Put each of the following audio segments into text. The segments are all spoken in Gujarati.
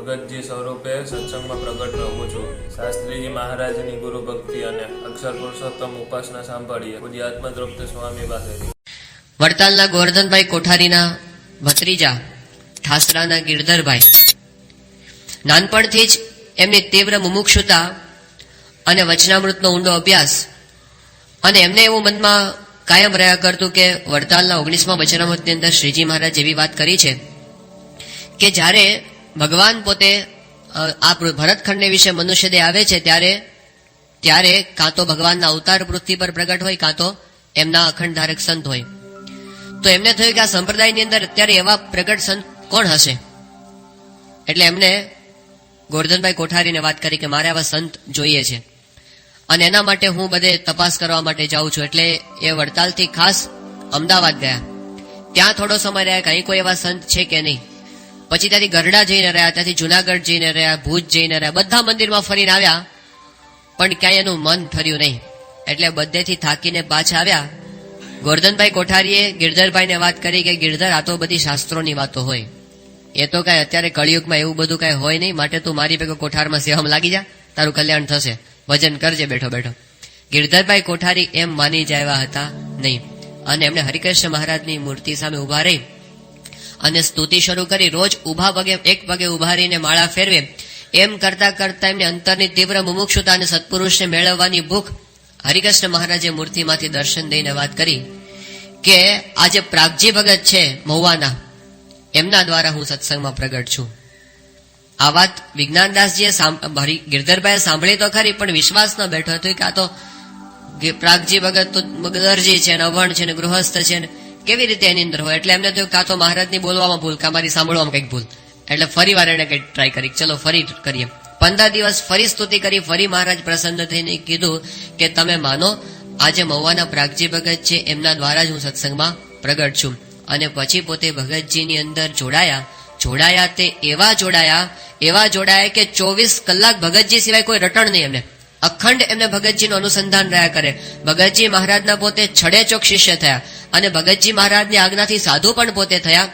ભગતજી સ્વરૂપે સત્સંગમાં પ્રગટ રહું છું. શાસ્ત્રીજી મહારાજની ગુરુ ભક્તિ અને અક્ષર પુરુષોત્તમ ઉપાસના સાંભળીએ. પૂજ્ય આત્મતૃપ્ત સ્વામી પાસેથી વડતાલના ગોવર્ધનભાઈ કોઠારીના ભત્રીજા ઠાસરાના ગિરધરભાઈ. નાનપણથી જ એમની તીવ્ર મુમુક્ષુતા અને વચનામૃતનો ઊંડો અભ્યાસ અને એમને એવું મનમાં કાયમ રહ્યા કરતું કે વડતાલના ઓગણીસમાં વચનામૃતની અંદર શ્રીજી મહારાજ એવી વાત કરી છે કે જ્યારે ભગવાન પોતે આ ભરતખંડને વિશે મનુષ્ય દેહ આવે છે ત્યારે ત્યારે કાં તો ભગવાનના અવતાર પૃથ્વી પર પ્રગટ હોય, કાં તો એમના અખંડ ધારક સંત હોય. તો એમને થયું કે આ સંપ્રદાયની અંદર અત્યારે એવા પ્રગટ સંત કોણ હશે? એટલે એમને ગોરધનભાઈ કોઠારીને વાત કરી કે મારે આવા સંત જોઈએ છે. અને એના માટે હું બધે તપાસ કરવા માટે જાઉં છું. એટલે એ વડતાલથી ખાસ અમદાવાદ ગયા. ત્યાં થોડો સમય રહ્યા કે અહીં કોઈ એવા સંત છે કે નહીં? પછી ત્યાંથી ગરડા જઈને રહ્યા, ત્યાંથી જુનાગઢ જઈને રહ્યા, ભુજ જઈને રહ્યા, બધા મંદિરમાં ફરીને આવ્યા. પણ ક્યાંય એનું મન ફર્યું નહીં. એટલે બધેથી થાકીને પાછા આવ્યા. ગોરધનભાઈ કોઠારીએ ગિરધરભાઈને વાત કરી કે ગિરધર, આ તો બધી શાસ્ત્રોની વાતો હોય. એ તો કાંઈ અત્યારે કળિયુગમાં એવું બધું કાંઈ હોય નહીં. માટે તું મારી ભેગો કોઠારમાં સેવામાં લાગી જા. તારું કલ્યાણ થશે. ભજન કરજે, બેઠો બેઠો. ગિરધરભાઈ કોઠારી એમ માની જાય હતા નહીં. અને એમણે હરિકૃષ્ણ મહારાજની મૂર્તિ સામે ઊભા રહી. અને સ્તુતિ શરૂ કરી, રોજ ઊભા પગે, એક પગે ઊભા રહીને માળા ફેરવે. એમ કરતા કરતા એમને અંતરની તીવ્ર મુમુક્ષુતા અને સત્પુરુષને મેળવવાની ભૂખ હરિકૃષ્ણ મહારાજે મૂર્તિમાંથી દર્શન દઈને વાત કરી કે, આજે પ્રાગજી ભગત છે, મહુવાના. એમના દ્વારા હું સત્સંગમાં પ્રગટ છું. આ વાત વિજ્ઞાનદાસજીએ ગિરધરભાઈએ સાંભળી તો ખરી, પણ વિશ્વાસ ન બેઠો. હતો કે આ તો પ્રાગજી ભગત તો દરજી છે ને અવણ છે ને ગૃહસ્થ છે ને કેવી રીતે એની અંદર હોય? એટલે એમને થયું કાં તો મહારાજની બોલવામાં ભૂલ, કાં મારી સાંભળવામાં કંઈક ભૂલ. એટલે ફરી વાર એને કંઈક ટ્રાય કરી. ચલો, ફરી કરીએ. પંદર દિવસ ફરી સ્તુતિ કરી, ફરી મહારાજ પ્રસન્ન થઈને કીધું કે, તમે માનો, આજે મહુવાના પ્રાગજી ભગત છે, એમના દ્વારા જ હું સત્સંગમાં પ્રગટ છું. અને પછી પોતે ભગતજીની અંદર જોડાયા. જોડાયા તે એવા જોડાયા એવા જોડાયા કે ચોવીસ કલાક ભગતજી સિવાય કોઈ રટણ નહીં એમને. અખંડ એમને ભગતજીનું અનુસંધાન રહ્યા કરે. ભગતજી મહારાજના પોતે છડે ચોક શિષ્ય થયા. અને ભગતજી મહારાજની આજ્ઞાથી સાધુ પણ પોતે થયા.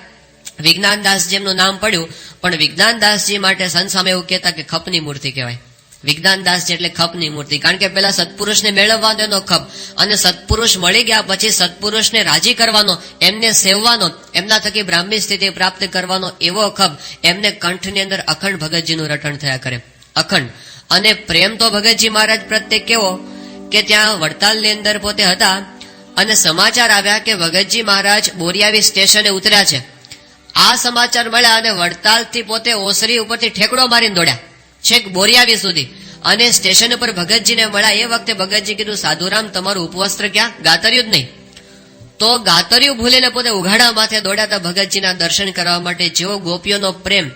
વિજ્ઞાનદાસજી એમનું નામ પડ્યું, પણ વિજ્ઞાનદાસજી માટે સંત સામે એવું કહેતા કે ખપની મૂર્તિ કહેવાય. વિજ્ઞાનદાસજી એટલે ખપની મૂર્તિ, કારણ કે પેલા સત્પુરુષને મેળવવાનો એનો ખપ, અને સત્પુરુષ મળી ગયા પછી સત્પુરુષને રાજી કરવાનો, એમને સેવવાનો, એમના થકી બ્રાહ્મી સ્થિતિ પ્રાપ્ત કરવાનો એવો ખપ, એમને કંઠની અંદર અખંડ ભગતજીનું રટણ થયા કરે. અખંડ. અને પ્રેમ તો ભગતજી મહારાજ પ્રત્યે કેવો? કે ત્યાં વડતાલની અંદર પોતે હતા અને સમાચાર આવ્યા કે ભગતજી મહારાજ બોરિયાવી સ્ટેશને ઉતર્યા છે. આ સમાચાર મળ્યા અને વડતાલથી પોતે ઓસરી ઉપરથી ઠેકડો મારીને દોડ્યા. છેક બોરિયાવી સુધી. અને સ્ટેશન ઉપર ભગતજીને મળ્યા. એ વખતે ભગતજી કીધું, સાધુરામ, તમારું ઉપવસ્ત્ર ક્યાં? ગાતર્યું જ નહીં. તો ગાતર્યું ભૂલીને પોતે ઉઘાડા માથે દોડ્યા હતા ભગતજીના દર્શન કરવા માટે. જેવો ગોપીઓનો પ્રેમ,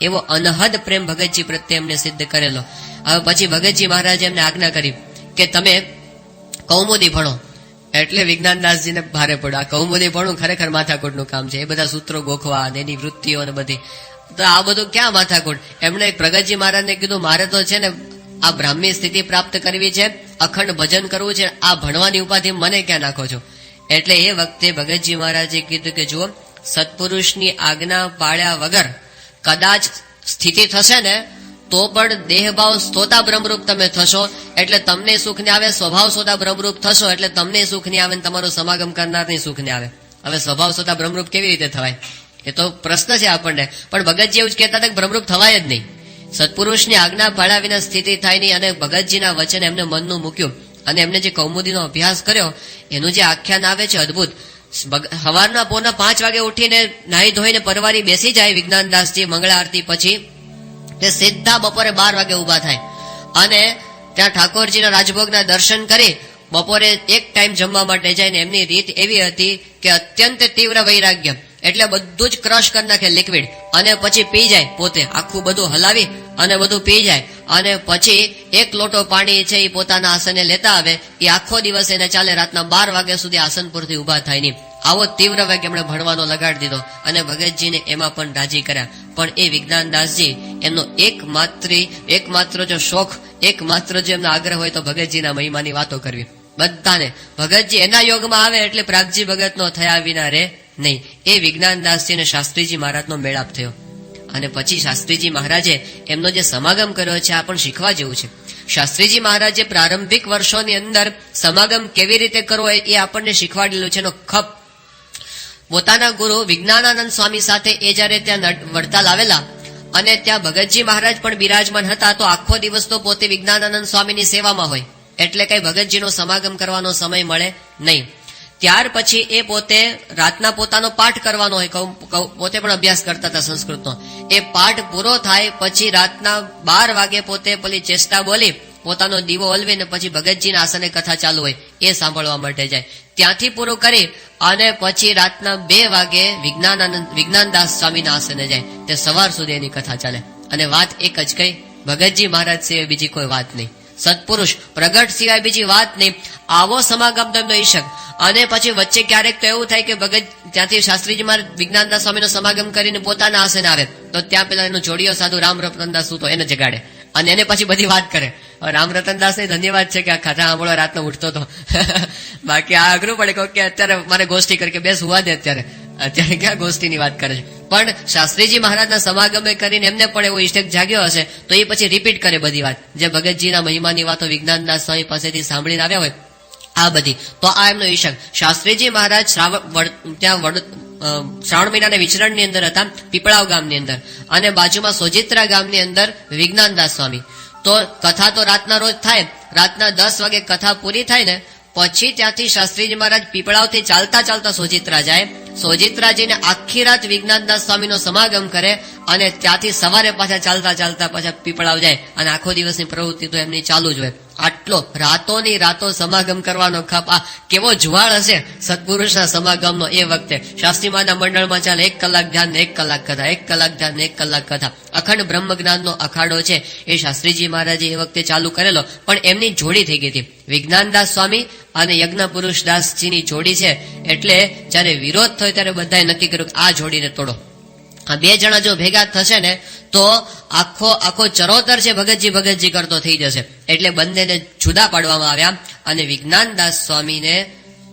એવો અનહદ પ્રેમ ભગતજી પ્રત્યે એમને સિદ્ધ કરેલો. હવે પછી ભગતજી મહારાજે એમને આજ્ઞા કરી કે, તમે કૌમુદી ભણો. એટલે વિજ્ઞાનદાસજીને ભારે પડ્યો. આ કૌમુદી પણ ખરેખર માથાકૂટનું કામ છે. એ બધા સૂત્રો ગોખવા અને એની વૃત્તિઓ ને બધી. તો આ બધું ક્યાં માથાકૂટ? એમણે પ્રગતજી મહારાજને કીધું, મારે તો છે ને આ બ્રાહ્મી સ્થિતિ પ્રાપ્ત કરવી છે, અખંડ ભજન કરવું છે, આ ભણવાની ઉપાધિ મને ક્યાં નાખો છો? એટલે એ વખતે ભગતજી મહારાજે કીધું કે, જુઓ, સત્પુરુષની આજ્ઞા પાળ્યા વગર કદાચ સ્થિતિ થશે ને તો પણ દેહભાવ સ્તોતા બ્રહ્મરૂપ તમે થશો. એટલે તમને સુખ ને આવે, સ્વભાવ સોતા બ્રહ્મરૂપ થશો, એટલે તમને સુખ ને આવે ને તમારો સમાગમ કરનારને સુખ ને આવે. હવે સ્વભાવ સોતા બ્રહ્મરૂપ કેવી રીતે થવાય? એ તો પ્રશ્ન છે આપણને. પણ ભગતજી એવું જ કહેતા હતા કે બ્રહ્મરૂપ થવાય જ નહીં. સત્પુરુષની આજ્ઞા પાળ્યા વિના સ્થિતિ થાય નહીં અને ભગતજીના વચન એમને મનનું મૂક્યું. અને એમને જે કૌમુદીનો અભ્યાસ કર્યો, એનું જે આખ્યાન આવે છે અદભુત. સવારના પોના પાંચ વાગે ઉઠીને નાહી ધોઈને પરવારી બેસી જાય વિજ્ઞાનદાસજી મંગળા આરતી પછી. તે સીધા બપોરે બાર વાગે ઊભા થાય. અને ત્યાં ઠાકોરજીના રાજભોગના દર્શન કરી બપોરે એક ટાઈમ જમવા માટે જાય ને એમની રીત એવી હતી કે અત્યંત તીવ્ર વૈરાગ્ય. એટલે બધું જ ક્રશ કરી નાખે લિક્વિડ અને પછી પી જાય પોતે. આખું બધું હલાવી અને બધું પી જાય. અને પછી એક લોટો પાણી છે એ પોતાના આસને લેતા આવે. એ આખો દિવસ એને ચાલે. રાતના બાર વાગ્યા સુધી આસન પરથી ઊભા થાય નહીં. આવો તીવ્ર વેગ એમણે ભણવાનો લગાડી દીધો અને ભગતજીને એમાં પણ રાજી કર્યા. પણ એ વિજ્ઞાનદાસજી એમનો એકમાત્ર એકમાત્ર જો શોખ, એકમાત્ર જો એમનો આગ્રહ હોય તો ભગતજીના મહિમાની વાતો કરવી. બધાને, ભગતજી એના યોગમાં આવે એટલે પ્રાગજી ભગતનો થયા વિના રે નહીં. એ વિજ્ઞાનદાસજી અને શાસ્ત્રીજી મહારાજનો મેળાપ થયો. અને પછી શાસ્ત્રીજી મહારાજે એમનો જે સમાગમ કર્યો છે, આ પણ શીખવા જેવું છે. શાસ્ત્રીજી મહારાજે પ્રારંભિક વર્ષોની અંદર સમાગમ કેવી રીતે કરવો એ આપણને શીખવાડેલું છે, એનો ખપ પોતાના ગુરુ વિજ્ઞાનાનંદ સ્વામી સાથે એ જ્યારે ત્યાં વડતાલ આવેલા અને ત્યાં ભગતજી મહારાજ પણ બિરાજમાન હતા, તો આખો દિવસ તો પોતે વિજ્ઞાનાનંદ સ્વામીની સેવામાં હોય. એટલે કઈ ભગતજીનો સમાગમ કરવાનો સમય મળે નહીં. ત્યાર પછી એ પોતે રાતના પોતાનો પાઠ કરવાનો હોય પોતે પણ અભ્યાસ કરતા હતા સંસ્કૃતનો. એ પાઠ પૂરો થાય પછી રાતના બાર વાગે પોતે પેલી ચેષ્ટા બોલી, પોતાનો દીવો ઓલવીને પછી ભગતજીના આસને કથા ચાલુ હોય, એ સાંભળવા માટે જાય. ત્યાંથી પૂરું કરી અને પછી રાતના બે વાગે વિજ્ઞાનાનંદ વિજ્ઞાનદાસ સ્વામીના આસને જાય. તે સવાર સુધી એની કથા ચાલે. અને વાત એક જ કઈ ભગતજી મહારાજ સિવાય બીજી કોઈ વાત નહીં. સત્પુરુષ પ્રગટ સિવાય બીજી વાત નહીં. આવો સમાગમ તો એમનો ઈશક અને પછી વચ્ચે ક્યારેક તો એવું થાય કે ભગત ત્યાંથી શાસ્ત્રીજી મારે વિજ્ઞાનદાસ સ્વામીનો સમાગમ કરીને પોતાના આસને આવે. તો ત્યાં પેલા એનો જોડિયો સાધુ રામ રતનદાસ તો એને જગાડે. અને એને પછી બધી વાત કરે. હવે રામ રતનદાસ ને ધન્યવાદ છે કે આ કથા સાંભળો રાતનો ઉઠતો હતો બાકી આ અઘરું પડે કે અત્યારે મારે ગોષ્ઠી કરી કે બેસ હોવા દે અત્યારે. અત્યારે ક્યાં ગોષ્ઠીની વાત કરે છે? પણ શાસ્ત્રીજી મહારાજના સમાગમે કરીને એમને પણ એવો ઇસ્ટેક જાગ્યો હશે, તો એ પછી રિપીટ કરે બધી વાત. જે ભગતજીના મહિમાની વાતો વિજ્ઞાનદાસ સ્વામી પાસેથી સાંભળીને આવ્યા હોય, આ બધી. તો આ એમનો ઈશક શાસ્ત્રીજી મહારાજ શ્રાવણ ત્યાં શ્રાવણ મહિનાના વિચરણની અંદર હતા, પીપળાવ ગામની અંદર. અને બાજુમાં સોજિત્રા ગામની અંદર વિજ્ઞાનદાસ સ્વામી. તો કથા તો રાતના રોજ થાય, રાતના દસ વાગે કથા પૂરી થાય ને, પછી ત્યાંથી શાસ્ત્રીજી મહારાજ પીપળાવથી ચાલતા ચાલતા સોજિત્રા જાય સોજિત્રા જઈને આખી રાત વિજ્ઞાનદાસ સ્વામીનો સમાગમ કરે અને ત્યાંથી સવારે પાછા ચાલતા ચાલતા પાછા પીપળાવ જાય અને આખો દિવસની પ્રવૃત્તિ તો એમની ચાલુ જ હોય. આટલો રાતોની રાતો સમાગમ કરવાનો ખપ, આ કેવો જુવાળ હશે સત્પુરુષના સમાગમનો એ વખતે. શાસ્ત્રીમાના મંડળમાં ચાલે, એક કલાક ધ્યાન, એક કલાક કથા, એક કલાક ધ્યાન, એક કલાક કથા. અખંડ બ્રહ્મ જ્ઞાનનો અખાડો છે. એ શાસ્ત્રીજી મહારાજે એ વખતે ચાલુ કરેલો, પણ એમની જોડી થઈ ગઈ હતી. વિજ્ઞાનદાસ સ્વામી અને યજ્ઞ પુરુષ દાસજીની જોડી છે, એટલે જ્યારે વિરોધ થયો ત્યારે બધાએ નક્કી કર્યું આ જોડીને તોડો. આ બે જણા જો ભેગા થશે ને, તો આખો આખો ચરોતર છે ભગતજી ભગતજી કરતો થઈ જશે. એટલે બંનેને જુદા પાડવામાં આવ્યા અને વિજ્ઞાનદાસ સ્વામીને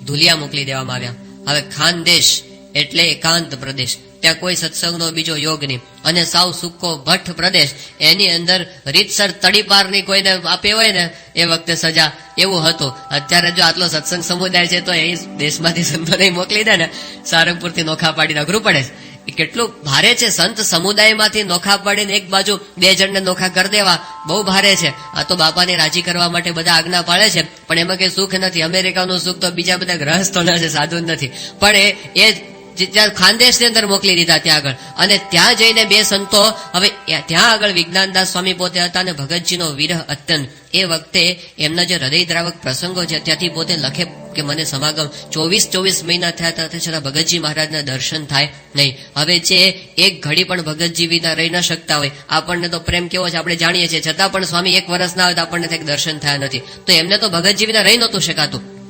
ધુલિયા મોકલી દેવામાં આવ્યા. હવે ખાનદેશ એટલે એકાંત પ્રદેશ. ત્યાં કોઈ સત્સંગનો બીજો યોગ નહીં. અને સાવ સુકો ભઠ્ઠ પ્રદેશ, એની અંદર રીતસર તડીપારની કોઈને આપે હોય ને, એ વખતે સજા એવું હતું. અત્યારે જો આટલો સત્સંગ સમુદાય છે, તો એ દેશમાંથી સંતોને મોકલી દે ને, સારંગપુરથી નોખા પાડીને અઘરું પડે કેટલું ભારે છે. સંત સમુદાયમાંથી નોખા પાડીને એક બાજુ બે જણને નોખા કરી દેવા બહુ ભારે છે. આ તો બાપાને રાજી કરવા માટે બધા આજ્ઞા પાડે છે. પણ એમાં કઈ સુખ નથી. અમેરિકાનું સુખ તો બીજા બધા ગ્રહસ્થોના છે, સાધુ નથી. પણ એ એ જે ત્યાં ખાનદેશની અંદર મોકલી દીધા ત્યાં આગળ. અને ત્યાં જઈને બે સંતો, હવે ત્યાં આગળ વિજ્ઞાનદાસ સ્વામી પોતે હતા અને ભગતજીનો વિરહ અત્યંત. એ વખતે એમના જે હૃદયદ્રાવક પ્રસંગો છે, ત્યાંથી પોતે લખે કે મને સમાગમ ચોવીસ ચોવીસ મહિના થયા હતા છતાં ભગતજી મહારાજના દર્શન થાય નહીં. હવે જે એક ઘડી પણ ભગતજી વિના રહી ન શકતા હોય, આપણને તો પ્રેમ કેવો છે, આપણે જાણીએ છીએ. છતાં પણ સ્વામી એક વર્ષ ના હોય તો આપણને દર્શન થયા નથી. તો એમને તો ભગતજી વિના રહી નહોતું શકાતું.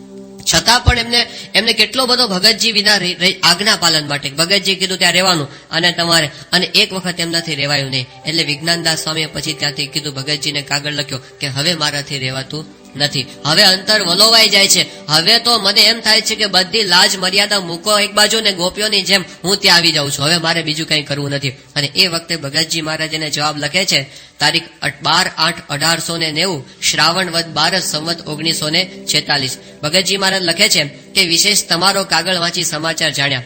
છતાં પણ એમને એમને કેટલો બધો ભગતજી વિના આજ્ઞા પાલન માટે. ભગતજી કીધું ત્યાં રહેવાનું અને તમારે, અને એક વખત એમનાથી રહેવાયું નહીં. એટલે વિજ્ઞાનદાસ સ્વામીએ પછી ત્યાંથી કીધું, ભગતજીને કાગળ લખ્યો કે હવે મારાથી રહેવાતું નથી. હવે અંતર વલોવાઈ જાય છે. હવે તો મને એમ થાય છે કે બધી લાજ, મર્યાદા મૂકો એક બાજુ ને ગોપીઓની જેમ હું ત્યાં આવી જાઉં છું. હવે મારે બીજું કંઈ કરવું નથી. અને એ વખતે ભગતજી મહારાજ એને જવાબ લખે છે, તારીખ બાર આઠ અઢારસો ને નેવું, શ્રાવણ વદ બાર સંવત ઓગણીસો ને છેતાલીસ. ભગતજી મહારાજ લખે છે કે વિશેષ તમારો કાગળ વાંચી સમાચાર જાણ્યા.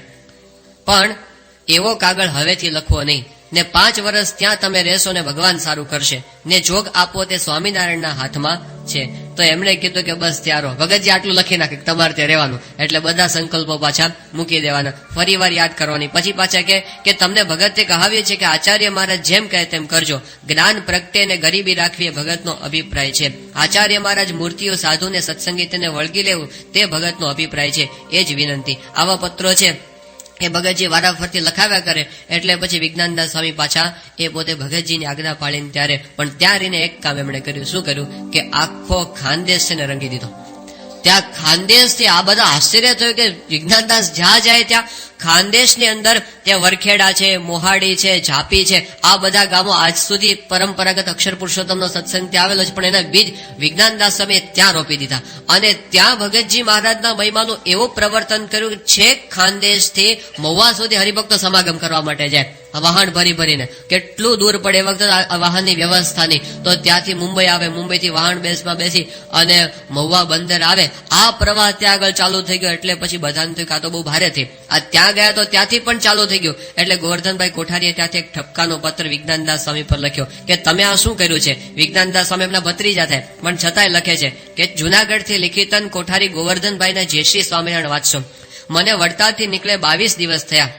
પણ એવો કાગળ હવેથી લખવો નહીં. ને પાંચ વર્ષ ત્યાં તમે રહેશો ને ભગવાન સારું કરશે. ને જોગ આપો તે સ્વામિનારાયણના હાથમાં છે. તો એમણે કીધું કે બસ ત્યારો ભગતજી આટલું લખી નાખે તમારે ત્યાં રહેવાનું. એટલે બધા સંકલ્પો પાછા મૂકી દેવાના. ફરી વાર યાદ કરવાની. પછી પાછા કે કે તમને ભગતે કહાવીએ છે કે આચાર્ય મહારાજ જેમ કહે તેમ કરજો. જ્ઞાન પ્રગટે ને ગરીબી રાખવી એ ભગતનો અભિપ્રાય છે. આચાર્ય મહારાજ મૂર્તિઓ સાધુને સત્સંગીતને વળગી લેવું તે ભગતનો અભિપ્રાય છે. એ જ વિનંતી. આવા પત્રો છે. એ ભગતજી વારાફરતી લખાવ્યા કરે, એટલે પછી વિજ્ઞાનદાસ સ્વામી પાછા એ પોતે ભગતજીની આજ્ઞા પાડીને ત્યારે, પણ ત્યાં રહીને એક કામ એમણે કર્યું. શું કર્યું? કે આખો ખાનદેશ છે ને રંગી દીધો. ત્યાં ખાનદેશથી આ બધા આશ્ચર્ય થયું કે વિજ્ઞાનદાસ જ્યાં જાય ત્યાં ખાનદેશની અંદર ત્યાં વરખેડા છે, મોહાડી છે, ઝાપી છે. આ બધા ગામો આજ સુધી પરંપરાગત અક્ષર પુરુષોત્તમનો સત્સંગ ત્યાં આવેલો છે, પણ એના બીજ વિજ્ઞાનદાસ સ્વામીએ ત્યાં રોપી દીધા. અને ત્યાં ભગતજી મહારાજના મહિમાનું એવું પ્રવર્તન કર્યું છેક ખાનદેશથી મહુવા સુધી હરિભક્તો સમાગમ કરવા માટે જાય. વાહન ભરી ભરીને. કેટલું દૂર પડે એ વખતે વાહનની વ્યવસ્થા નહીં તો ત્યાંથી મુંબઈ આવે, મુંબઈથી વાહન બેસમાં બેસી અને મહુવા બંદર આવે. આ પ્રવાહ ત્યાં આગળ ચાલુ થઈ ગયો, એટલે પછી બધાને કાં તો બહુ ભારે થઈ. આ ત્યાં ગયા તો ત્યાંથી પણ ચાલુ થઈ ગયું. એટલે ગોવર્ધનભાઈ કોઠારીએ ત્યાંથી એક ઠપકાનો પત્ર વિજ્ઞાનદાસ સ્વામી પર લખ્યો કે તમે આ શું કર્યું છે? વિજ્ઞાનદાસ સ્વામી એમના ભત્રીજા થાય. પણ છતાંય લખે છે કે જુનાગઢથી લિખિતન કોઠારી ગોવર્ધનભાઈના જયશ્રી સ્વામિનારાયણ વાંચશો. મને વડતાલથી નીકળે બાવીસ દિવસ થયા.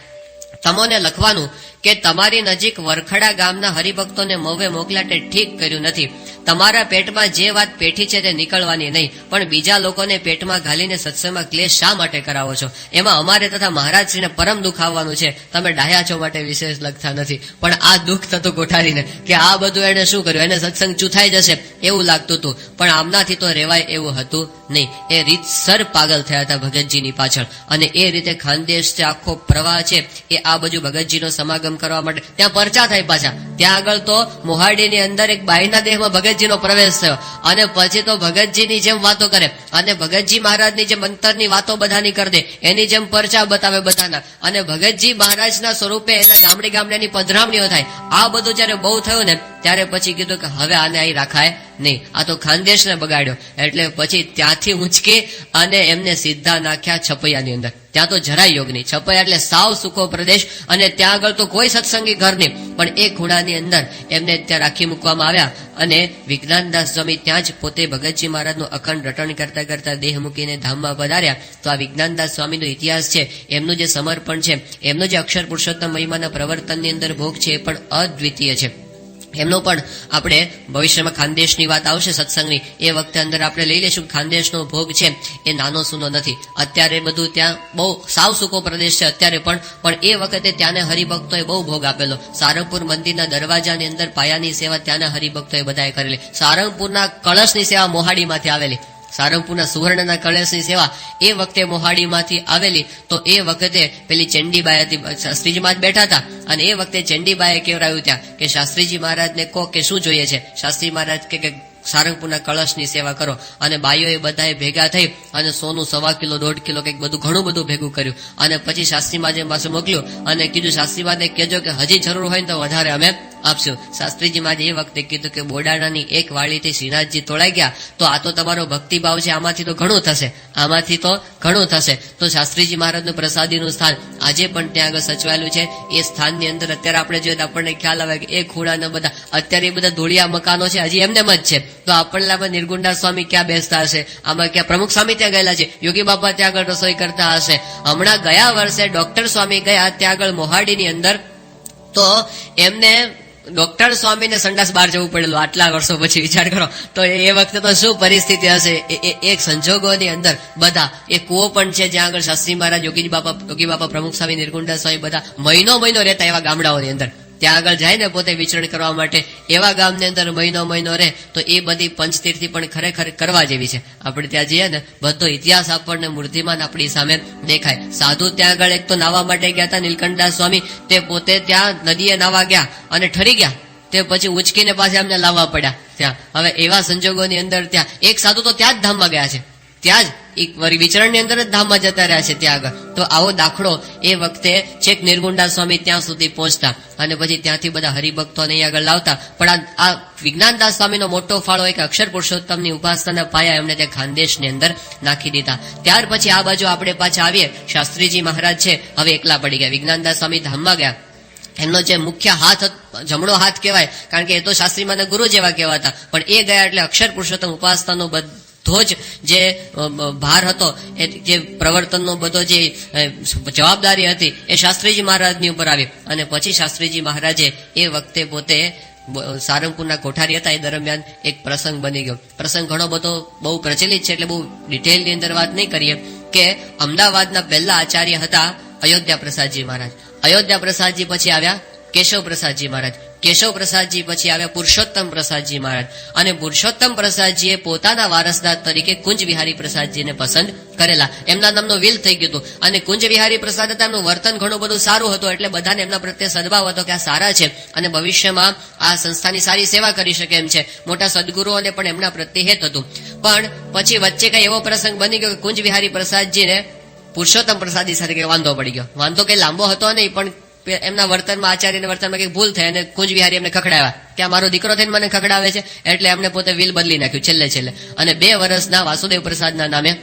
તમોને લખવાનું કે તમારી નજીક વરખડા ગામના હરિભક્તોને મોવે મોકલાટે ઠીક કર્યું નથી. તમારા પેટમાં જે વાત પેઠી છે તે નીકળવાની નહીં, પણ બીજા લોકોને પેટમાં ઘાલીને સત્સંગમાં ક્લેશ શા માટે કરાવો છો? એમાં અમારે તથા મહારાજશ્રીને પરમ દુઃખ આવવાનું છે. તમે ડાયા છો માટે વિશેષ લખતા નથી. પણ આ દુઃખ થતું કોઠારીને કે આ બધું એને શું કર્યું? એને સત્સંગ ચૂથાઈ જશે એવું લાગતું હતું. પણ આમનાથી તો રેવાય એવું હતું નહીં, એ રીતસર પાગલ થયા હતા ભગતજીની પાછળ. અને એ રીતે ખાનદેશ છે આખો પ્રવાહ છે, એ આ બાજુ ભગતજીનો સમાગમ કરવા માટે ત્યાં પરચા થાય પાછા. ત્યાં આગળ તો મોહાડીની અંદર એક બાઈના દેહમાં ભગતજીનો પ્રવેશ થયો. અને પછી તો ભગતજીની જેમ વાતો કરે. અને ભગતજી મહારાજની જેમ અંતરની વાતો બધાની કરી દે. એની જેમ પરચા બતાવે બધાના. અને ભગતજી મહારાજના સ્વરૂપે એના ગામડે ગામડેની પધરામણીઓ થાય. આ બધું જયારે બહુ થયું ને, ત્યારે પછી કીધું કે હવે આને અહીં રાખાય નહીં. આ તો ખાનદેશને બગાડ્યો. એટલે પછી ત્યાંથી ઉંચકે અને એમને સીધા નાખ્યા છપૈયાની અંદર. ત્યાં તો જરાય યોગ નહીં. છપૈયા એટલે સાવ સૂકો પ્રદેશ અને ત્યાં આગળ તો કોઈ સત્સંગી ઘર નહીં. પણ એ ખૂણાની અંદર એમને ત્યાં રાખી મૂકવામાં આવ્યા અને વિજ્ઞાનદાસ સ્વામી ત્યાં જ પોતે ભગતજી મહારાજનું અખંડ રટણ કરતા કરતા દેહ મૂકીને ધામમાં પધાર્યા. તો આ વિજ્ઞાનદાસ સ્વામીનો ઇતિહાસ છે, એમનું જે સમર્પણ છે, એમનો જે અક્ષર પુરુષોત્તમ મહિમાના પ્રવર્તનની અંદર ભોગ છે, એ પણ અદ્વિતીય છે. એમનો પણ આપણે ભવિષ્યમાં ખાનદેશની વાત આવશે સત્સંગની. એ વખતે અંદર આપણે લઈ લઈશું ખાનદેશનો ભોગ છે. એ નાનો સૂનો નથી. અત્યારે બધું ત્યાં બહુ સાવ સૂકો પ્રદેશ છે અત્યારે પણ. પણ એ વખતે ત્યાંને હરિભક્તોએ બહુ ભોગ આપેલો. સારંગપુર મંદિરના દરવાજાની અંદર પાયાની સેવા ત્યાંના હરિભક્તોએ બધાએ કરેલી. સારંગપુરના કળશની સેવા મોહાડીમાંથી આવેલી. સારંગપુરના સુવર્ણના કળશની સેવા એ વખતે મોહાડીમાંથી આવેલી. તો એ વખતે પેલી ચંડીબાઈ હતી, શાસ્ત્રીજીમાં જ બેઠા હતા. અને એ વખતે ચંડીબાઈએ કેવરાયું ત્યાં કે શાસ્ત્રીજી મહારાજને કહો કે શું જોઈએ છે? શાસ્ત્રી મહારાજ કે સારંગપુરના કળશની સેવા કરો. અને બાઈઓએ બધાએ ભેગા થઈ અને સોનું સવા કિલો, દોઢ કિલો કંઈક બધું, ઘણું બધું ભેગું કર્યું. અને પછી શાસ્ત્રી મહારાજ પાસે મોકલ્યું અને કીધું શાસ્ત્રી મહારાજને કહેજો કે હજી જરૂર હોય ને તો વધારે અમે આપશું. શાસ્ત્રીજી માજે એ વખતે કીધું કે, બોડાણાની એક વાળીથી શ્રીનાથજી તોડાઈ ગયા, તો આ તો તમારો ભક્તિભાવ છે, આમાંથી તો ઘણું થશે. આમાંથી તો ઘણું થશે. તો શાસ્ત્રીજી મહારાજનું પ્રસાદીનું સ્થાન આજે પણ ત્યાં આગળ સચવાયેલું છે. એ સ્થાનની અંદર અત્યારે આપણે જોઈએ આપણને ખ્યાલ આવે કે એ ખૂણાના બધા, અત્યારે એ બધા ધોળિયા મકાનો છે, હજી એમને જ છે. તો આપણને નિર્ગુંડા સ્વામી ક્યાં બેસતા હશે? આમાં ક્યાં પ્રમુખ સ્વામી ત્યાં ગયેલા છે? યોગી બાપા ત્યાં આગળ રસોઈ કરતા હશે. હમણાં ગયા વર્ષે ડોક્ટર સ્વામી ગયા ત્યાં આગળ મોહાડીની અંદર. તો એમને ડોક્ટર સ્વામીને સંડાસ બહાર જવું પડેલું આટલા વર્ષો પછી, વિચાર કરો. તો એ વખતે તો શું પરિસ્થિતિ હશે? એક સંજોગોની અંદર બધા એ કુવો પણ છે જ્યાં આગળ શાસ્ત્રી મહારાજ, યોગીજી બાપા, યોગી બાપા પ્રમુખ સ્વામી, નિર્ગુંડા સ્વામી બધા મહિનો મહિનો રહેતા એવા ગામડાઓની અંદર. ત્યાં આગળ જાય ને પોતે વિચરણ કરવા માટે, એવા ગામની અંદર મહિનો મહિનો રહે, તો એ બધી પંચતીર્થી પણ ખરેખર કરવા જેવી છે. આપણે ત્યાં જઈએ ને, બધો ઇતિહાસ આપણને મૂર્તિમાન આપણી સામે દેખાય. સાધુ ત્યાં આગળ એક તો નાવા માટે ગયા હતા, નીલકંઠદાસ સ્વામી, તે પોતે ત્યાં નદીએ નાવા ગયા અને ઠરી ગયા. તે પછી ઉચકીને પાછા એમને લાવવા પડ્યા ત્યાં. હવે એવા સંજોગોની અંદર ત્યાં, એક સાધુ તો ત્યાં જ ધામમાં ગયા છે. ત્યાં જ એક વળી વિચરણની અંદર જ ધામમાં જતા રહ્યા છે ત્યાં આગળ. તો આવો દાખલો એ વખતે છેક નિર્ગુંડા સ્વામી ત્યાં સુધી પહોંચતા અને પછી ત્યાંથી બધા હરિભક્તોને અહીં આગળ લાવતા. પણ આ- વિજ્ઞાનદાસ સ્વામીનો મોટો ફાળો એક અક્ષર પુરુષોત્તમની ઉપાસનાના પાયા એમને ત્યાં ખાનદેશની અંદર નાખી દીધા. ત્યાર પછી આ બાજુ આપણે પાછા આવીએ. શાસ્ત્રીજી મહારાજ છે, હવે એકલા પડી ગયા. વિજ્ઞાનદાસ સ્વામી ધામમાં ગયા. એમનો જે મુખ્ય હાથ જમણો હાથ કહેવાય, કારણ કે એ તો શાસ્ત્રીમાના ગુરુ જેવા કહેવાતા. પણ એ ગયા એટલે અક્ષર પુરુષોત્તમ ઉપાસનાનો જ જે ભાર હતો, એ જે પ્રવર્તનનો બધો જે જવાબદારી હતી, એ શાસ્ત્રીજી મહારાજની ઉપર આવી. અને પછી શાસ્ત્રીજી મહારાજે એ વખતે પોતે સારંગપુરના કોઠારી હતા, એ દરમિયાન એક પ્રસંગ બની ગયો. પ્રસંગ ઘણો બધો બહુ પ્રચલિત છે, એટલે બહુ ડિટેલની અંદર વાત નહીં કરીએ, કે અમદાવાદના પહેલા આચાર્ય હતા અયોધ્યા પ્રસાદજી મહારાજ. અયોધ્યા પ્રસાદજી પછી આવ્યા કેશવ પ્રસાદજી મહારાજ. કેશવ પ્રસાદજી, પછી આવ્યા પુરુષોત્તમ પ્રસાદજી મહારાજ. અને પુરુષોત્તમ પ્રસાદજીએ પોતાના વારસદાર તરીકે કુંજ વિહારી પ્રસાદજીને પસંદ કરેલા. એમના નામનો વિલ થઈ ગયું હતું. અને કુંજ વિહારી પ્રસાદ હતા એમનું વર્તન ઘણું બધું સારું હતું, એટલે બધાને એમના પ્રત્યે સદભાવ હતો કે આ સારા છે. અને ભવિષ્યમાં આ સંસ્થાની સારી સેવા કરી શકે એમ છે. મોટા સદગુરુઓને પણ એમના પ્રત્યે હેત હતું. પણ પછી વચ્ચે કઈ એવો પ્રસંગ બની ગયો કે કુંજ વિહારી પ્રસાદજીને પુરુષોત્તમ પ્રસાદજી સાથે વાંધો પડી ગયો. વાંધો કઈ લાંબો હતો નહીં, પણ એમના વર્તનમાં આચાર્યના વર્તનમાં કઈ ભૂલ થઈ અને કુંજ વિહારી એમને ખખડાવ્યા કે આ મારો દીકરો થઈને મને ખખડાવે છે, એટલે એમને પોતે વિલ બદલી નાખ્યું છેલ્લે છેલ્લે. અને બે વર્ષના વાસુદેવ પ્રસાદના નામે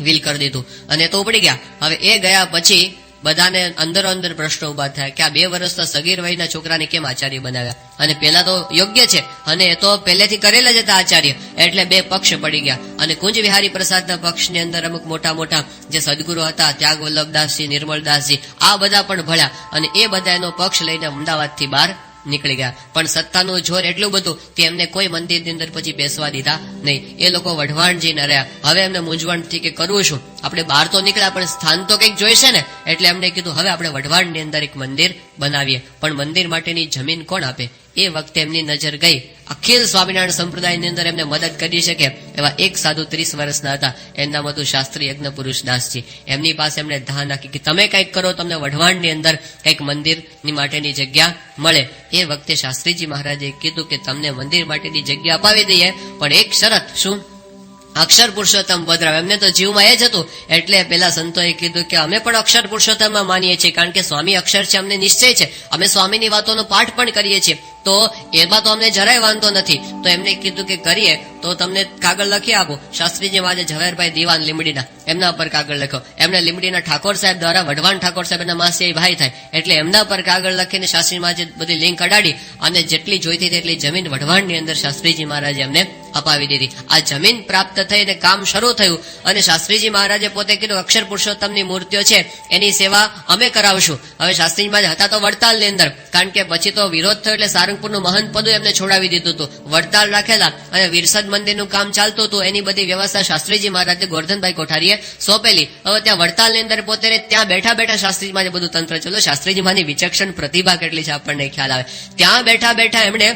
વિલ કરી દીધું. અને તો ઉપડી ગયા. હવે એ ગયા પછી બધાને અંદરો અંદર પ્રશ્નો ઊભા થયા કે આ બે વર્ષના સગીર વયના છોકરાને કેમ આચાર્ય બનાવ્યા? અને પેલા તો યોગ્ય છે. અને એ તો પહેલેથી કરેલા જ હતા આચાર્ય. એટલે બે પક્ષ પડી ગયા. અને કુંજ વિહારી પ્રસાદના પક્ષની અંદર અમુક મોટા મોટા જે સદગુરુ હતા, ત્યાગ વલ્લભદાસજી નિર્મલદાસજી આ બધા પણ ભળ્યા. અને એ બધા એનો પક્ષ લઈને અમદાવાદથી બહાર નીકળી ગયા. પણ સત્તાનું જોર એટલું બધું કે એમને કોઈ મંદિરની અંદર પછી બેસવા દીધા નહીં. એ લોકો વઢવાણ જઈને રહ્યા. હવે એમને મૂંઝવણથી કે કરવું શું? આપણે બહાર તો નીકળ્યા, પણ સ્થાન તો કંઈક જોઈશે ને? એટલે એમને કીધું, હવે આપણે વઢવાણની અંદર એક મંદિર બનાવીએ. પણ મંદિર માટેની જમીન કોણ આપે? એ વખતે એમની નજર ગઈ. અખિલ સ્વામિનારાયણ સંપ્રદાયની અંદર એમને મદદ કરી શકે એવા એક સાધુ ત્રીસ વર્ષના હતા. એમના હતું શાસ્ત્રી યજ્ઞ પુરુષ દાસજી. એમની પાસે એમણે ધા નાખી કે તમે કંઈક કરો, તમને વઢવાણની અંદર કંઈક મંદિરની માટેની જગ્યા મળે. એ વખતે શાસ્ત્રીજી મહારાજે કીધું કે તમને મંદિર માટેની જગ્યા અપાવી દઈએ. પણ એક શરત શું? અક્ષર પુરુષોત્તમ ભદ્રાવ એમને તો જીવમાં એ જ હતું. એટલે પેલા સંતોએ કીધું કે અમે પણ અક્ષર પુરુષોત્તમમાં માનીએ છીએ, કારણ કે સ્વામી અક્ષર છે, અમને નિશ્ચય છે. અમે સ્વામીની વાતોનો પાઠ પણ કરીએ છીએ. તો એમાં તો અમને જરાય વાંધો નથી. તો એમને કીધું કે કરીએ, તો તમને કાગળ લખી આપો. શાસ્ત્રીજી આજે ઝવેરભાઈ દિવાન લીમડીના એમના પર કાગળ લખ્યો એમને લીમડીના ઠાકોર સાહેબ દ્વારા, વઢવાણ ઠાકોર સાહેબ એના માસી ભાઈ થાય. એટલે એમના પર કાગળ લખીને શાસ્ત્રી મહારાજે બધી લિંક અડાડી અને જેટલી જોઈતી તેટલી જમીન વઢવાણની અંદર શાસ્ત્રીજી મહારાજે એમને અપાવી દીધી. આ જમીન પ્રાપ્ત થઈને કામ શરૂ થયું અને શાસ્ત્રીજી મહારાજે પોતે કીધું, અક્ષર પુરુષોત્તમની મૂર્તિઓ છે, એની સેવા અમે કરાવશું. હવે શાસ્ત્રીજી મહારાજ હતા તો વડતાલની અંદર, કારણ કે પછી તો વિરોધ થયો એટલે સારંગપુરનું મહંત પદું એમને છોડાવી દીધું હતું. વડતાલ રાખેલા અને વિરસદ મંદિરનું કામ ચાલતું હતું. એની બધી વ્યવસ્થા શાસ્ત્રીજી મહારાજે ગોરધનભાઈ કોઠારીએ સોંપેલી હવે ત્યાં વડતાલની અંદર પોતે ત્યાં બેઠા બેઠા શાસ્ત્રીજી મહારાજે બધું તંત્ર ચાલ્યું શાસ્ત્રીજી માની વિચક્ષણ પ્રતિભા કેટલી છે આપણને ખ્યાલ આવે. ત્યાં બેઠા બેઠા એમણે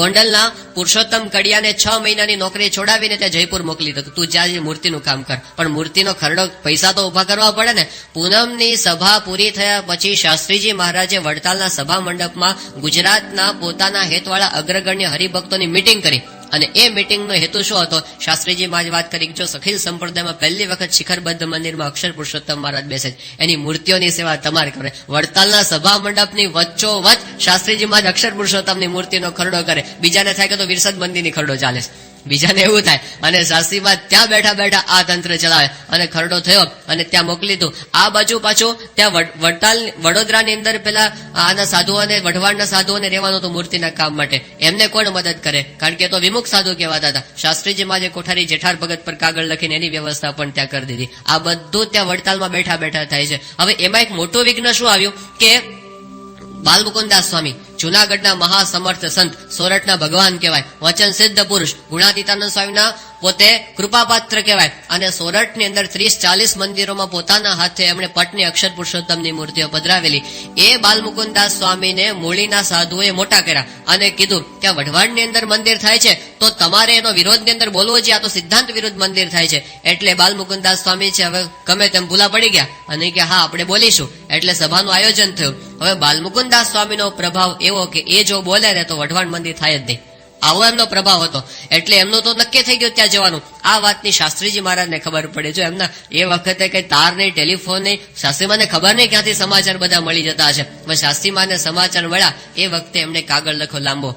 ગોંડલના પુરુષોત્તમ કડિયાને છ મહિનાની નોકરી છોડાવીને તે જયપુર મોકલી દીધું. તું જ્યાં જે મૂર્તિનું કામ કર. પણ મૂર્તિનો ખરડો પૈસા તો ઊભા કરવા પડે ને. પૂનમની સભા પૂરી થયા પછી શાસ્ત્રીજી મહારાજે વડતાલના સભા મંડપમાં ગુજરાતના પોતાના હેતવાળા અગ્રગણ્ય હરિભક્તોની મિટિંગ કરી. અને એ મિટિંગનો હેતુ શું હતો? શાસ્ત્રીજી જ વાત કરી જો સખીલ સંપ્રદાયમાં પહેલી વખત શિખરબદ્ધ મંદિરમાં અક્ષર પુરુષોત્તમ મહારાજ બેસે એની મૂર્તિઓની સેવા તમારે કરે વડતાલના સભા મંડપની વચ્ચોવચ શાસ્ત્રીજી જ અક્ષર પુરુષોત્તમની મૂર્તિનો ખરડો કરે. બીજાને થાય કે તો વિરસદ મંદિરની ખરડો ચાલે છે. બીજાને એવું થાય. અને સાસરીમાં ત્યાં બેઠા બેઠા આ તંત્ર ચલાવે. અને ખરડો થયો અને ત્યાં મોકલી દીધું. આ બાજુ પાછું ત્યાં વડતાલ, વડોદરાની અંદર પેલા આના સાધુઓને વઢવાડના સાધુઓને રહેવાનું હતું મૂર્તિના કામ માટે. એમને કોણ મદદ કરે? કારણ કે તો વિમુખ સાધુ કહેવાતા હતા. શાસ્ત્રીજી માં જે કોઠારી જેઠાર ભગત પર કાગળ લખીને એની વ્યવસ્થા પણ ત્યાં કરી દીધી. આ બધું ત્યાં વડતાલમાં બેઠા બેઠા થાય છે. હવે એમાં એક મોટું વિઘ્ન શું આવ્યું? કે બાલમુકુદાસ સ્વામી જુનાગઢના મહાસમર્થ સંત સોરઠના ભગવાન કહેવાય. વચન સિદ્ધ પુરુષ ગુણાતીતાનંદ સ્વામીના પોતે કૃપાપાત્ર કહેવાય. અને સોરઠની અંદર ત્રીસ ચાલીસ મંદિરોમાં પોતાના હાથે એમણે પટની અક્ષર પુરુષોત્તમની મૂર્તિઓ પધરાવેલી. એ બાલમુકુદાસ સ્વામીને મૂળીના સાધુએ મોટા કર્યા અને કીધું કે વઢવાણની અંદર મંદિર થાય છે, તો તમારે એનો વિરોધની અંદર બોલવો જોઈએ. આ તો સિદ્ધાંત વિરુદ્ધ મંદિર થાય છે. એટલે બાલમુકુદાસ સ્વામી છે, હવે ગમે તેમ ભૂલા પડી ગયા. અને કે હા, આપણે બોલીશું. એટલે સભાનું આયોજન થયું. હવે બાલમુકુદાસ સ્વામીનો પ્રભાવ એવો કે એ જો બોલે ને તો વઢવાણ મંદિર થાય જ નહીં. આવો એમનો પ્રભાવ હતો. એટલે એમનું તો નક્કી થઈ ગયું ત્યાં જવાનું. આ વાતની શાસ્ત્રીજી મહારાજને ખબર પડે. જો એમના એ વખતે કઈ તાર નહીં, ટેલિફોન નહીં, શાસ્ત્રીમાને ખબર નહીં ક્યાંથી સમાચાર બધા મળી જતા હશે. શાસ્ત્રીમાને સમાચાર મળ્યા. એ વખતે એમને કાગળ લખો લાંબો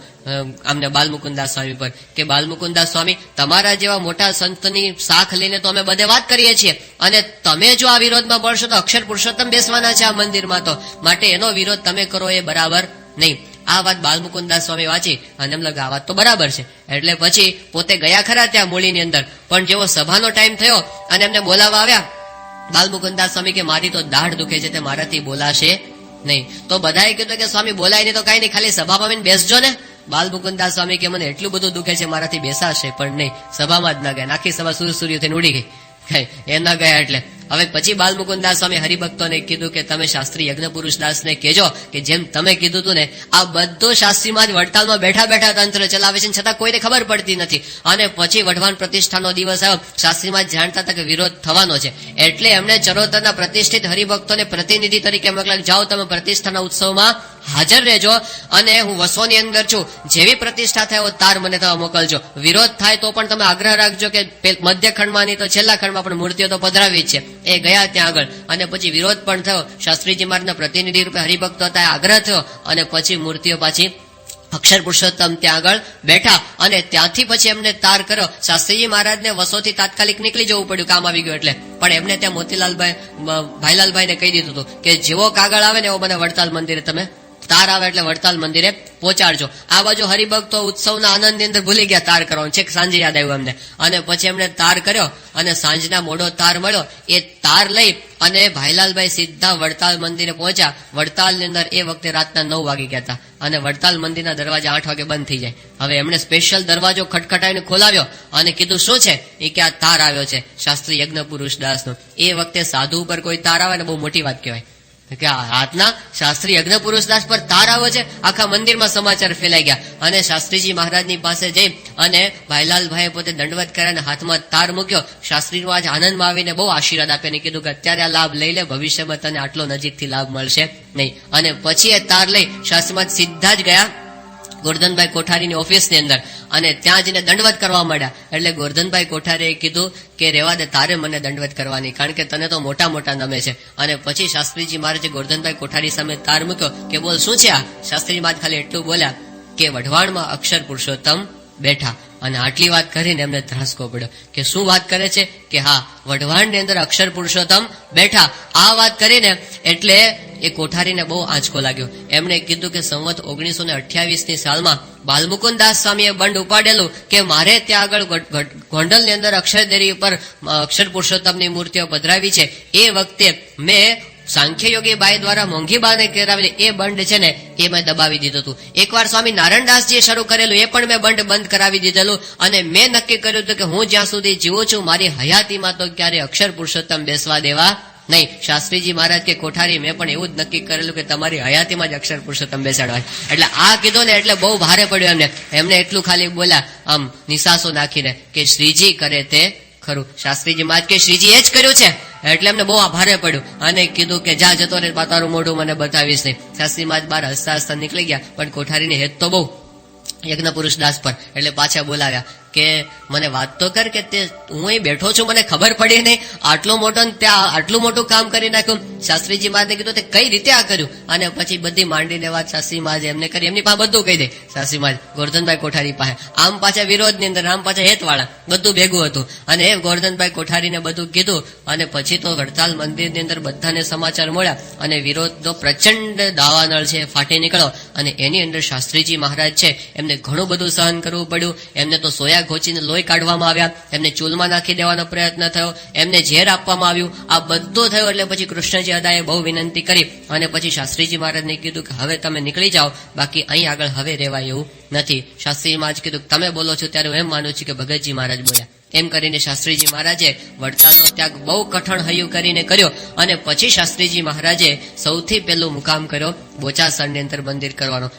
અમને બાલમુકુદાસ સ્વામી પર કે બાલમુકુદાસ સ્વામી, તમારા જેવા મોટા સંતની સાખ લઈને તો અમે બધે વાત કરીએ છીએ. અને તમે જો આ વિરોધમાં પડશો તો અક્ષર પુરુષોત્તમ બેસવાના છે આ મંદિરમાં તો. માટે એનો વિરોધ તમે કરો એ બરાબર. નહીં, આ વાત બાલમુકુદાસ સ્વામી વાંચી અને એમ લગા આ વાત તો બરાબર છે. એટલે પછી પોતે ગયા ખરા ત્યાં મૂળીની અંદર, પણ જેવો સભાનો ટાઈમ થયો અને એમને બોલાવવા આવ્યા બાલમુકુદાસ સ્વામી કે મારી તો દાઢ દુખે છે તે મારાથી બોલાશે નહીં. તો બધાએ કીધું કે સ્વામી બોલાય નહીં તો કઈ નહીં, ખાલી સભામાં આવીને બેસજો ને. બાલમુકુદાસ સ્વામી કે મને એટલું બધું દુખે છે મારાથી બેસાશે પણ નહીં. સભામાં જ ના ગયા. આખી સભા સુર સૂર્ય થઈને ઉડી ગઈ. કઈ, એ ના ગયા એટલે. હવે પછી બાલમુકુદાસ સ્વામી હરિભક્તોને કીધું કે તમે શાસ્ત્રી યજ્ઞ પુરુષ દાસને કહેજો કે જેમ તમે કીધું હતું ને, આ બધો શાસ્ત્રીમાં જ વડતાલમાં બેઠા બેઠા તંત્ર ચલાવે છે છતાં કોઈને ખબર પડતી નથી. અને પછી વઢવાણ પ્રતિષ્ઠાનો દિવસ આવ્યો. શાસ્ત્રીમાં જાણતા હતા કે વિરોધ થવાનો છે. એટલે એમણે ચરોતરના પ્રતિષ્ઠિત હરિભક્તોને પ્રતિનિધિ તરીકે મોકલા જાઓ તમે પ્રતિષ્ઠાના ઉત્સવમાં હાજર રહેજો અને હું વસોની અંદર છું. જેવી પ્રતિષ્ઠા થાય તાર મને તમે મોકલજો. વિરોધ થાય તો પણ તમે આગ્રહ રાખજો કે મધ્ય ખંડમાં નહીં તો છેલ્લા ખંડમાં પણ મૂર્તિઓ તો પધરાવી જ છે. એ ગયા ત્યાં આગળ. અને પછી વિરોધ પણ થયો. શાસ્ત્રીજી મહારાજના પ્રતિનિધિ રૂપે હરિભક્તો હતા આગ્રહ થયો. અને પછી મૂર્તિઓ પાછી અક્ષર પુરુષોત્તમ ત્યાં આગળ બેઠા. અને ત્યાંથી પછી એમને તાર કર્યો. શાસ્ત્રીજી મહારાજને વસોથી તાત્કાલિક નીકળી જવું પડ્યું. કામ આવી ગયું એટલે. પણ એમને ત્યાં મોતીલાલભાઈ ભાઈલાલભાઈને કહી દીધું હતું કે જેવો કાગળ આવે ને એવો મને વડતાલ મંદિરે તમે તાર આવે એટલે વડતાલ મંદિરે પહોંચાડજો. આ બાજુ હરિભક્તો ઉત્સવના આનંદની અંદર ભૂલી ગયા તાર કરવાનું. છેક સાંજે યાદ આવ્યું એમને અને પછી એમણે તાર કર્યો અને સાંજના મોડો તાર મળ્યો. એ તાર લઈ અને ભાઈલાલભાઈ સીધા વડતાલ મંદિરે પહોંચ્યા. વડતાલની અંદર એ વખતે રાતના નવ વાગી ગયા હતા. અને વડતાલ મંદિરના દરવાજા આઠ વાગે બંધ થઈ જાય. હવે એમણે સ્પેશિયલ દરવાજો ખટખટાઈને ખોલાવ્યો અને કીધું, શું છે? એ કે, આ તાર આવ્યો છે. શાસ્ત્રી યજ્ઞ પુરુષ દાસનો. એ વખતે સાધુ ઉપર કોઈ તાર આવે ને બહુ મોટી વાત કહેવાય. કે રાતના શાસ્ત્રી યજ્ઞ પુરુષ દાસ પર તાર આવે છે. આખા મંદિરમાં સમાચાર ફેલાઈ ગયા. અને શાસ્ત્રીજી મહારાજની પાસે જઈ અને ભાઈલાલભાઈએ પોતે દંડવત કર્યા હાથમાં તાર મૂક્યો. શાસ્ત્રીનો આજ આનંદમાં આવીને બહુ આશીર્વાદ આપ્યા અને કીધું કે અત્યારે આ લાભ લઈ લે, ભવિષ્યમાં તને આટલો નજીકથી લાભ મળશે નહીં. અને પછી એ તાર લઈ શાસ્ત્રીમાં સીધા જ ગયા. ગોરધનભાઈ કોઠારીની ઓફિસની અંદર. અને ત્યાં જઈને દંડવત કરવા માંડ્યા. એટલે ગોરધનભાઈ કોઠારીએ કીધું કે, રેવા દે, તારે મને દંડવત કરવાની, કારણ કે તને તો મોટા મોટા નમે છે. અને પછી શાસ્ત્રીજી મહારાજે ગોરધનભાઈ કોઠારી સામે તાર મૂક્યો કે, બોલ, શું છે આ? શાસ્ત્રીજી મહારાજ ખાલી એટલું બોલ્યા કે, વઢવાણમાં અક્ષર પુરુષોત્તમ બેઠા. અને આટલી વાત કરીને એમને ધ્રાસકો પડ્યો કે શું વાત કરે છે? કે હા, વઢવાણની અંદર અક્ષર પુરુષોત્તમ બેઠા. આ વાત કરીને એટલે એ કોઠારીને બહુ આંચકો લાગ્યો. એમણે કીધું કે સંવત ઓગણીસો ને અઠ્યાવીસની સાલમાં બાલમુકુદાસ સ્વામીએ બંડ ઉપાડેલું કે મારે ત્યાં આગળ ગોંડલની અંદર અક્ષરદેરી ઉપર અક્ષર પુરુષોત્તમની મૂર્તિઓ પધરાવી છે. એ વખતે મેં સાંખ્ય યોગી બાઈ દ્વારા મોંઘી બાને કરાવેલી એ બંડ છે ને, એ મેં દબાવી દીધું હતું. એકવાર સ્વામી નારાયણદાસજીએ શરૂ કરેલું, એ પણ મેં બંડ બંધ કરાવી દીધેલું અને મેં નક્કી કર્યું હતું કે હું જ્યાં સુધી જીવું છું, મારી હયાતીમાં તો ક્યારે અક્ષર પુરુષોત્તમ બેસવા દેવા નહીં. શાસ્ત્રીજી મહારાજ કે કોઠારી, મેં પણ એવું જ નક્કી કરેલું કે તમારી હયાતીમાં જ અક્ષર પુરુષોત્તમ બેસાડવા. એટલે આ કીધો ને એટલે બહુ ભારે પડ્યું એમને. એમને એટલું ખાલી બોલ્યા, આમ નિશાસો નાખીને કે શ્રીજી કરે તે ખરું. શાસ્ત્રીજી મહારાજ કે શ્રીજી એ જ કર્યું છે? એટલે એમને બહુ આભારે પડ્યું. અને કીધું કે, જા, જતો રે તારું મોઢું મને બતાવીશ નહીં. શાસ્ત્રી મહારાજ બહાર હસતા હસતા નીકળી ગયા, પણ કોઠારીની હેત તો બહુ. યજ્ઞ પુરુષ દાસ પર, એટલે પાછા બોલાવ્યા. કે મને વાત તો કર કે તે હું બેઠો છું, મને ખબર પડી નહીં. આટલો મોટો આટલું મોટું કામ કરી નાખ્યું. શાસ્ત્રીજી મહારાજે કીધું કઈ રીતે આ કર્યું? અને પછી બધી માંડીને વાત શાસ્ત્રી મહારાજે એમને કરી. એમની પાસે બધું કહી દે. શાસ્ત્રી મહારાજ ગોરધનભાઈ કોઠારી પાસે. આમ પાછા વિરોધની અંદર, આમ પાછા હેતવાળા. બધું ભેગું હતું. અને એ ગોરધનભાઈ કોઠારીને બધું કીધું. અને પછી તો વડતાલ મંદિરની અંદર બધાને સમાચાર મળ્યા. અને વિરોધનો પ્રચંડ દાવાનળ છે, ફાટી નીકળ્યો. અને એની અંદર શાસ્ત્રીજી મહારાજ છે. એમને ઘણું બધું સહન કરવું પડ્યું. એમને તો સોયા ઘોચીને લોહી કાઢવામાં આવ્યા. એમને ચૂલમાં નાખી દેવાનો પ્રયત્ન થયો. એમને ઝેર આપવામાં આવ્યું. આ બધું થયું એટલે પછી કૃષ્ણજી અદાએ બહુ વિનંતી કરી અને પછી શાસ્ત્રીજી મહારાજને કીધું કે હવે તમે નીકળી જાઓ. બાકી અહીં આગળ હવે રહેવાય એવું નથી. શાસ્ત્રીજી મહારાજ કીધું તમે બોલો છો ત્યારે હું એમ માનું છું કે ભગતજી મહારાજ બોલ્યા. એમ કરીને શાસ્ત્રીજી મહારાજે વડતાલનો ત્યાગ બહુ કઠણ હૈયું કરીને કર્યો અને પછી શાસ્ત્રીજી મહારાજે સૌથી પહેલું મુકામ કર્યો બોચાસણની અંદર મંદિર કરવાનો.